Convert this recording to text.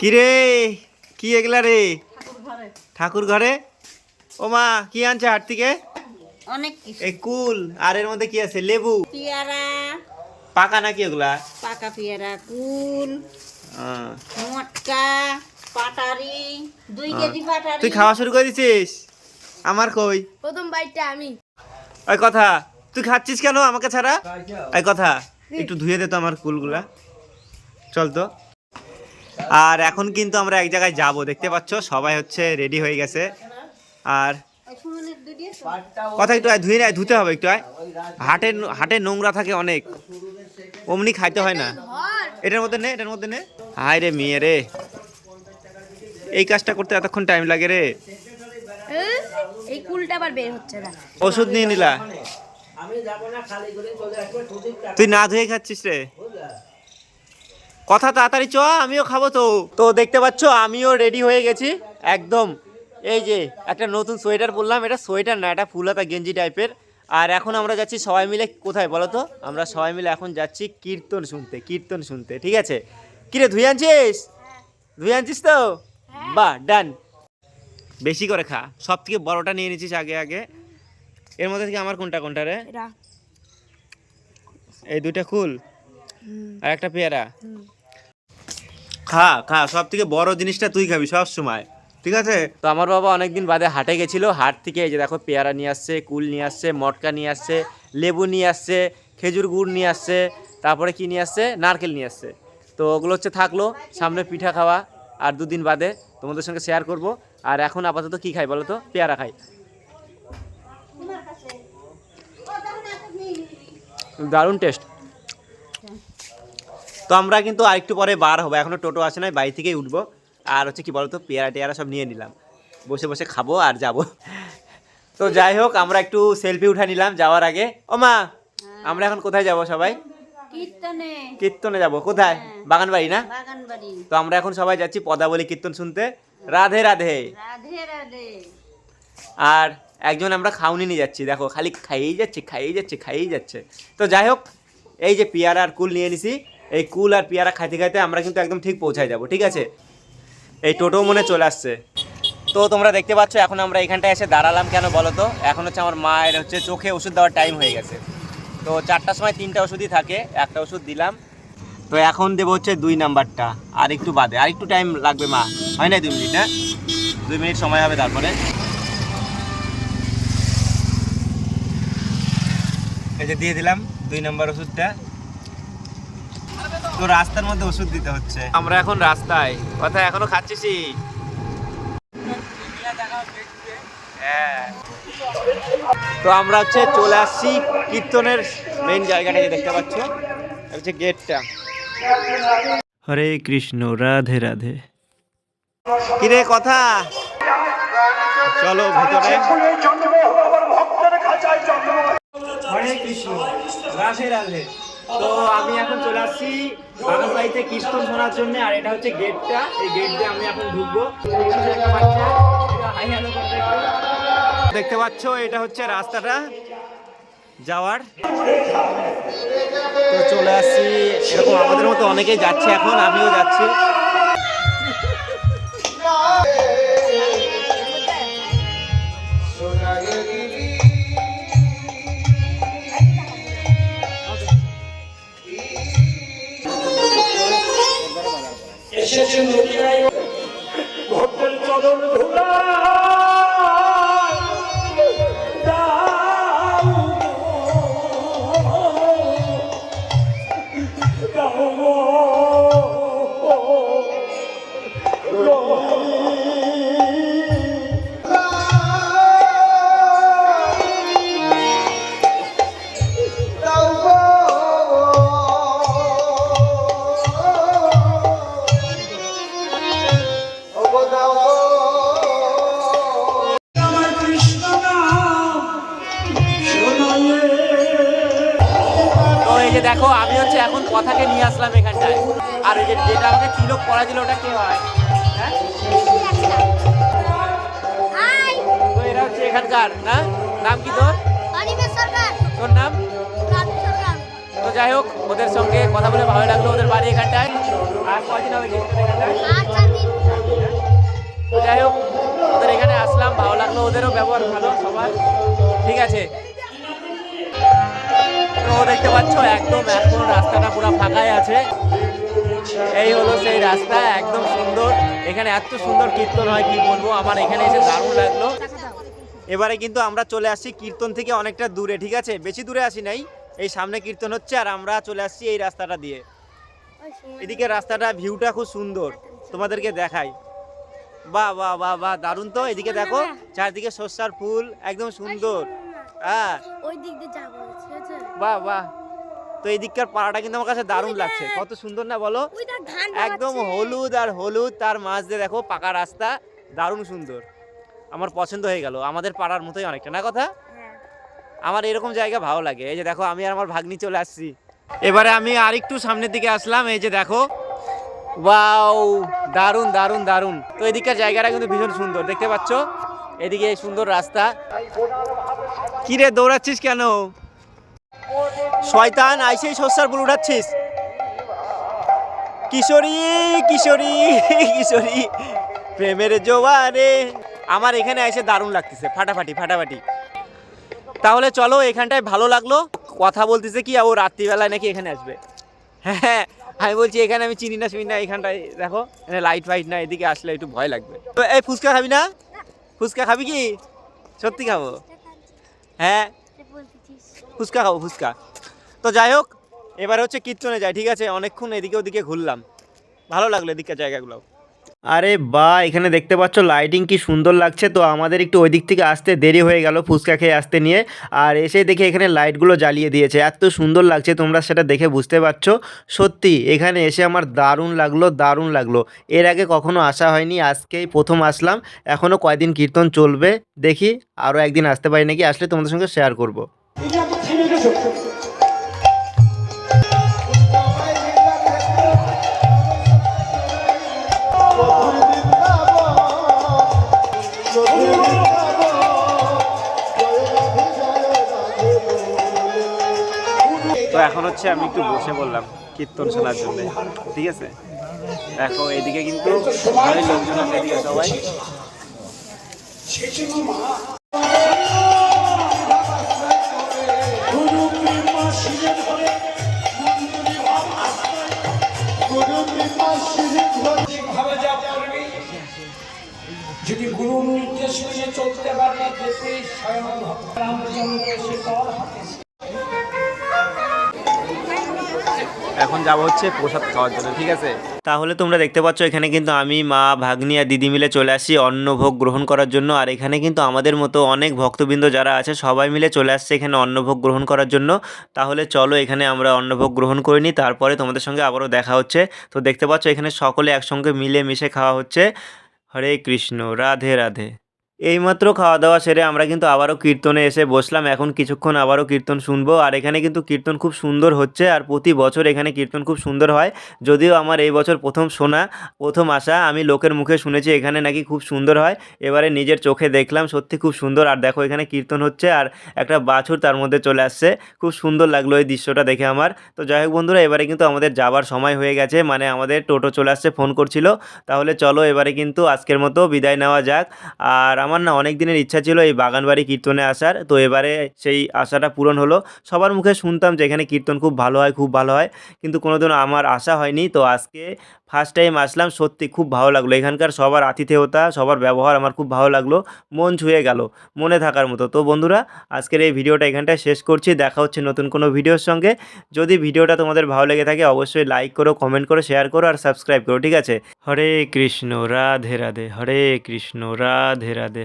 কি রে কি এগুলা রে? ঠাকুর ঘরে ও মা কি আনছে হাট থেকে? অনেক কিছু। এই কুল আর এর মধ্যে কি আছে? লেবু। পেয়ারা। পাকা নাকি এগুলা পাকা পেয়ারা কুল মটকা পাটারি দুই কেজি পাটারি। তুই খাওয়া শুরু করে দিছিস? আমার কই? প্রথম বাইটটা আমি। ওই কথা তুই খাচ্ছিস কেন আমাকে ছাড়া? এই কথা একটু ধুয়ে দে তো আমার কুলগুলা। চল তো। আর এখন কিন্তু আমরা এক জায়গায় যাব দেখতে পাচ্ছ সবাই হচ্ছে রেডি হয়ে গেছে। আর কথা একটু ধুয়ে নেয় ধুতে হবে একটু আয়। হাটে হাটে নোংরা থাকে অনেক। অমনি খাইতে হয় না। এটার মধ্যে নে এটার মধ্যে নে। হায় রে মেয়ে রে। এই কাজটা করতে এতক্ষণ টাইম লাগে রে। এই কুলটা আবার বের হচ্ছে না ওষুধ নিয়ে নিলা। তুই না ধুয়ে খাচ্ছিস রে। কথা তাড়াতাড়ি চ আমিও খাব তো। তো দেখতে পাচ্ছ আমিও রেডি হয়ে গেছি। একদম এই যে একটা নতুন সোয়েটার পরলাম এটা সোয়েটার না এটা ফুলাতা গেঞ্জি টাইপের আর এখন আমরা যাচ্ছি সবাই মিলে কোথায় বলো তো? আমরা সবাই মিলে এখন যাচ্ছি কীর্তন শুনতে কীর্তন শুনতে ঠিক আছে? কিরে ধুই আনছিস? ধুয়ে আনছিস তো? বাহ ডান বেশি করে খা সব থেকে বড়টা নিয়ে নিচ্ছিস আগে আগে। এর মধ্যে থেকে আমার কোনটা কোনটা রে? এই দুইটা কুল আর একটা পেয়ারা। খা খা সব থেকে বড় জিনিসটা তুই খাবি সব সময় ঠিক আছে? তো আমার বাবা অনেকদিন বাদে হাটে গেছিল হাট থেকে এই যে দেখো পেয়ারা নিয়ে আসছে কুল নিয়ে আসছে মটকা নিয়ে আসছে লেবু নিয়ে আসছে খেজুর গুড় নিয়ে আসছে তারপরে কি নিয়ে আসছে? নারকেল নিয়ে আসছে। তো ওগুলো হচ্ছে থাকল সামনে পিঠা খাওয়া আর দুদিন বাদে তোমাদের সঙ্গে শেয়ার করব। আর এখন আপাতত কি খাই বলো তো? পেয়ারা খাই। দারুণ টেস্ট তো আমরা কিন্তু আরেকটু পরে বার হব। এখনও টোটো আসে নাই বাড়ি থেকেই উঠবো। আর হচ্ছে কি বলতো পেয়ারা টেয়ারা সব নিয়ে নিলাম। বসে বসে খাব আর যাব। তো যাই হোক আমরা একটু সেলফি উঠা নিলাম যাওয়ার আগে। ও মা আমরা এখন কোথায় যাব সবাই? কীর্তনে। কীর্তনে যাব কোথায়? বাগান বাড়ি না? তো আমরা এখন সবাই যাচ্ছি পদাবলী কীর্তন শুনতে। রাধে রাধে। রাধে রাধে। আর একজন আমরা খাউনি নিয়ে যাচ্ছি দেখো খালি খাইয়েই যাচ্ছে খাইয়েই যাচ্ছে খাইয়েই যাচ্ছে। তো যাই হোক এই যে পেয়ারা আর কুল নিয়ে নিছি। এই কুল আর পেয়ারা খাইতে খাইতে আমরা কিন্তু একদম ঠিক পৌঁছায় যাব, ঠিক আছে? এই টোটো মনে চলে আসছে। তো তোমরা দেখতে পাচ্ছ, এখন আমরা এখানটায় এসে দাঁড়ালাম কেন বলো তো? এখন হচ্ছে আমার মায়ের হচ্ছে চোখে ওষুধ দেওয়ার টাইম হয়ে গেছে। তো চারটার সময় তিনটা ওষুধই থাকে, একটা ওষুধ দিলাম। তো এখন দেবো হচ্ছে দুই নাম্বারটা, আর একটু বাদে। আর একটু টাইম লাগবে মা। হয় না দুই মিনিট হ্যাঁ? দুই মিনিট সময় হবে তারপরে। এই যে দিয়ে দিলাম দুই নাম্বার ওষুধটা। তো রাস্তার মধ্যে ওষুধ দিতে হচ্ছে। আমরা এখন রাস্তায়। কথা এখনও খাচ্ছিসই। হ্যাঁ। তো আমরা হচ্ছে চলে আসছি কীর্তনের মেন জায়গাটা যে দেখতে পাচ্ছ হচ্ছে গেটটা হরে কৃষ্ণ রাধে রাধে। কিরে কথা? চলো ভিতরে। হরে কৃষ্ণ রাধে রাধে। তো আমি এখন চলে আসছি বাগান বাড়িতে কীর্তন শোনার জন্য, আর এটা হচ্ছে গেটটা। এই গেট দিয়ে আমি এখন ঢুকবো। দেখতে পাচ্ছ, এটা হচ্ছে রাস্তাটা যাওয়ার। তো চলে আসছি, এরকম আমাদের মতো অনেকেই যাচ্ছে এখন, আমিও যাচ্ছি। যে দেখো আমি হচ্ছে এখন কথাকে নিয়ে আসলাম এখানটায়। আর এই যে যেটা আমাকে তিলক পড়া দিল ওটা কে হয়? হ্যাঁ? তো এরা হচ্ছে এখানকার না? নাম কি তোর? তোর নাম? তো যাই হোক ওদের সঙ্গে কথা বলে ভালো লাগল ওদের বাড়ি এখানটায়। আর কদিন হবে তো যাই হোক ওদের এখানে আসলাম ভালো লাগল ওদেরও ব্যবহার ভালো সবার। ঠিক আছে। দেখতে পাচ্ছ, একদম এখন রাস্তাটা পুরো ফাঁকাই আছে। এই হলো সেই রাস্তা, একদম সুন্দর। এখানে এত সুন্দর কীর্তন হয়, কি বলব? আমার এখানে এসে দারুণ লাগল। এবারে কিন্তু আমরা চলে আসছি কীর্তন থেকে অনেকটা দূরে, ঠিক আছে? বেশি দূরে আসি নাই। এই সামনে কীর্তন হচ্ছে আর আমরা চলে আসছি এই রাস্তাটা দিয়ে। এদিকে রাস্তাটা ভিউটা খুব সুন্দর। তোমাদেরকে দেখাই। বাহ বাহ বাহ বাহ, দারুণ তো। এদিকে দেখো, চারদিকে সর্ষার ফুল, একদম সুন্দর। হ্যাঁ। ওই দিক দিয়ে যাব। বাহ বাহ। তো এই দিককার পাড়াটা কিন্তু আমার কাছে দারুণ লাগছে। কত সুন্দর না বলো? একদম হলুদ আর হলুদ তার মাঝ দিয়ে দেখো পাকা রাস্তা দারুণ সুন্দর। আমার পছন্দ হয়ে গেল। আমাদের পাড়ার মতোই অনেকটা না কথা? হ্যাঁ। আমার এরকম জায়গা ভালো লাগে। এই যে দেখো আমি আর আমার ভাগ্নি চলে আসছি। এবারে আমি আরেকটু সামনের দিকে আসলাম। এই যে দেখো। ওয়াও দারুণ দারুণ দারুণ। তো এদিককার জায়গাটা কিন্তু ভীষণ সুন্দর। দেখতে পাচ্ছ? এদিকে এই সুন্দর রাস্তা। কি রে দৌড়াচ্ছিস কেন? শয়তান আইসেই শস্যার ফুল উঠাচ্ছিস। কিশোরী কিশোরী কিশোরী প্রেমের জোয়ারে। আমার এখানে এসে দারুণ লাগতেছে ফাটাফাটি ফাটাফাটি। তাহলে চলো এখানটায় ভালো লাগল। কথা বলতেছে কি ও রাত্রিবেলায় নাকি এখানে আসবে। হ্যাঁ আমি বলছি এখানে আমি চিনি না চিনি না এখানটায় দেখো এখানে লাইট ফাইট না এদিকে আসলে একটু ভয় লাগবে। তো এই ফুচকা খাবি না? ফুচকা খাবি কি? সত্যি খাব? হ্যাঁ? ফুচকা খাব ফুচকা। তো যাই হোক এবারে হচ্ছে কীর্তনে যাই ঠিক আছে? অনেকক্ষণ এদিকে ওদিকে ঘুরলাম। ভালো লাগল এদিকের জায়গাগুলো। আরে বা এখানে দেখতে পাচ্ছ লাইটিং কি সুন্দর লাগছে। তো আমাদের একটু ওই দিক থেকে আসতে দেরি হয়ে গেল ফুচকা খেয়ে আসতে নিয়ে। আর এসে দেখে এখানে লাইটগুলো জ্বালিয়ে দিয়েছে। এত সুন্দর লাগছে তোমরা সেটা দেখে বুঝতে পারছ। সত্যি এখানে এসে আমার দারুণ লাগল দারুণ লাগল। এর আগে কখনো আসা হয়নি আজকেই প্রথম আসলাম। এখনও কয়দিন কীর্তন চলবে দেখি। আরও একদিন আসতে পারি নাকি? আসলে তোমাদের সঙ্গে শেয়ার করব। এখন হচ্ছে আমি একটু বসে বললাম কীর্তন শোনার জন্য, ঠিক আছে? দেখো, এদিকে কিন্তু লোকজন এদিকে সবাই। যদি গুরু নির্দেশ মেনে চলতে পারে দেখবে স্বয়ং ভগবান এখন যাব হচ্ছে প্রসাদ খাওয়ার জন্য, ঠিক আছে? তাহলে তোমরা দেখতে পাচ্ছ, এখানে কিন্তু আমি, মা, ভাগ্নি আর দিদি মিলে চলে আসি অন্নভোগ গ্রহণ করার জন্য। আর এখানে কিন্তু আমাদের মতো অনেক ভক্তবৃন্দ যারা আছে, সবাই মিলে চলে আসছে এখানে অন্নভোগ গ্রহণ করার জন্য। তাহলে চলো এখানে আমরা অন্নভোগ গ্রহণ করে নিই। তারপরে তোমাদের সঙ্গে আবারও দেখা হচ্ছে। তো দেখতে পাচ্ছ, এখানে সকলে একসঙ্গে মিলে মিশে খাওয়া হচ্ছে। হরে কৃষ্ণ, রাধে রাধে। এইমাত্র খাওয়া দাওয়া সেরে আমরা কিন্তু আবারও কীর্তনে এসে বসলাম। এখন কিছুক্ষণ আবারও কীর্তন শুনব। আর এখানে কিন্তু কীর্তন খুব সুন্দর হচ্ছে আর প্রতি বছর এখানে কীর্তন খুব সুন্দর হয়। যদিও আমার এই বছর প্রথম শোনা, প্রথম আসা, আমি লোকের মুখে শুনেছি এখানে নাকি খুব সুন্দর হয়। এবারে নিজের চোখে দেখলাম, সত্যি খুব সুন্দর। আর দেখো এখানে কীর্তন হচ্ছে আর একটা বাছুর তার মধ্যে চলে আসছে। খুব সুন্দর লাগল এই দৃশ্যটা দেখে আমার। তো যাই হোক বন্ধুরা, এবারে কিন্তু আমাদের যাবার সময় হয়ে গেছে। মানে আমাদের টোটো চলে আসছে, ফোন করছিল। তাহলে চলো এবারে কিন্তু আজকের মতো বিদায় নেওয়া যাক। আর আমার না অনেক দিনের ইচ্ছা ছিল এই বাগানবাড়ি কীর্তনে আসার, তো এবারে সেই আশাটা পূরণ হলো। সবার মুখে শুনতাম যে এখানে কীর্তন খুব ভালো হয়, খুব ভালো হয়, কিন্তু কোনোদিনও আমার আশা হয়নি। তো আজকে ফার্স্ট টাইম আসলাম, সত্যি খুব ভালো লাগল। এখানকার সবার আতিথেয়তা, সবার ব্যবহার আমার খুব ভালো লাগল, মন ছুঁয়ে গেল, মনে থাকার মতো। তো বন্ধুরা, আজকের এই ভিডিওটা এখানটায় শেষ করছি। দেখা হচ্ছে নতুন কোনো ভিডিওর সঙ্গে। যদি ভিডিওটা তোমাদের ভালো লেগে থাকে, অবশ্যই লাইক করো কমেন্ট করো শেয়ার করো আর সাবস্ক্রাইব করো, ঠিক আছে? হরে কৃষ্ণ, রাধে রাধে, হরে কৃষ্ণ, রাধে রাধে।